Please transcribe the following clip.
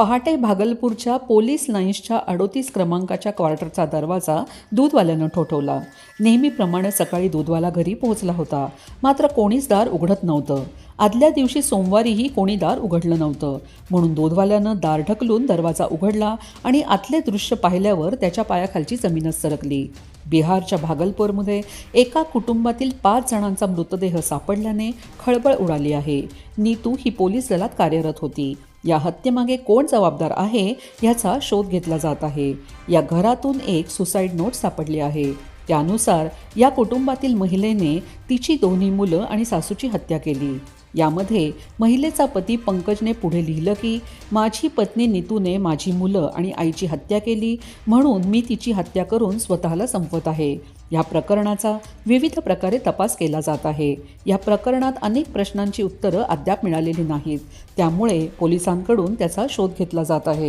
पहाटे भागलपूरच्या पोलीस लाईन्सच्या अडोतीस क्रमांकाच्या क्वार्टरचा दरवाजा दूधवाल्यानं ठोठवला. नेहमीप्रमाणे सकाळी दूधवाला घरी पोहोचला होता. मात्र कोणीच दार उघडत नव्हतं. आदल्या दिवशी सोमवारीही कोणी दार उघडलं नव्हतं. म्हणून दूधवाल्यानं दार ढकलून दरवाजा उघडला आणि आतले दृश्य पाहिल्यावर त्याच्या पायाखालची जमीनच सरकली. बिहारच्या भागलपूरमध्ये एका कुटुंबातील पाच जणांचा मृतदेह सापडल्याने खळबळ उडाली आहे. नीतू ही पोलीस दलात कार्यरत होती. या हत्येमागे कोण जबाबदार आहे याचा शोध घेतला जात आहे. या घरातून एक सुसाईड नोट सापडली आहे. त्यानुसार या कुटुंबातील महिलेने तिची दोन्ही मुलं आणि सासूची हत्या केली. यामध्ये महिलेचा पती पंकजने पुढे लिहिलं की माझी पत्नी नीतूने माझी मुलं आणि आईची हत्या केली म्हणून मी तिची हत्या करून स्वतःला संपवत आहे. या प्रकरणाचा विविध प्रकारे तपास केला जात आहे. या प्रकरणात अनेक प्रश्नांची उत्तरं अद्याप मिळालेली नाहीत. त्यामुळे पोलिसांकडून त्याचा शोध घेतला जात आहे.